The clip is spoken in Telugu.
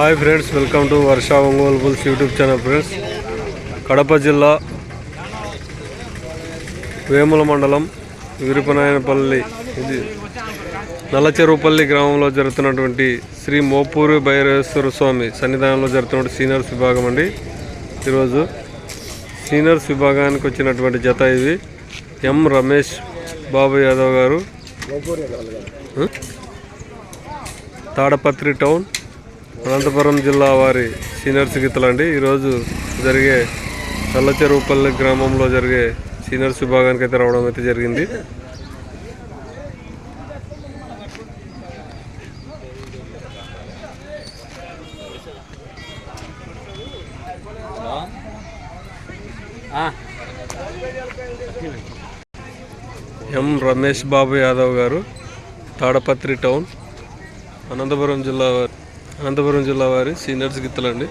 Hi friends welcome to Varsha Ongole bulls YouTube channel friends. Kadapa జిల్లా వేముల మండలం వీరపనాయనపల్లి. ఇది నల్లచెరువుపల్లి గ్రామంలో జరుగుతున్నటువంటి శ్రీ మోపూరి భైరవేశ్వర స్వామి సన్నిధానంలో జరుగుతున్న సీనియర్స్ విభాగం అండి. ఈరోజు సీనియర్స్ విభాగానికి వచ్చినటువంటి జత ఇవి ఎం రమేష్ బాబు యాదవ్ గారు? తాడపత్రి టౌన్. అనంతపురం జిల్లా వారి సీనియర్స్ గీతలండి ఈరోజు జరిగే చల్లచెరువుపల్లి గ్రామంలో జరిగే సీనియర్స్ విభాగానికి అయితే రావడం అయితే జరిగింది. ఎం రమేష్ బాబు యాదవ్ గారు తాడపత్రి టౌన్ అనంతపురం జిల్లా వారి అనంతపురం జిల్లా వారి సీనియర్స్ గిత్తలండి.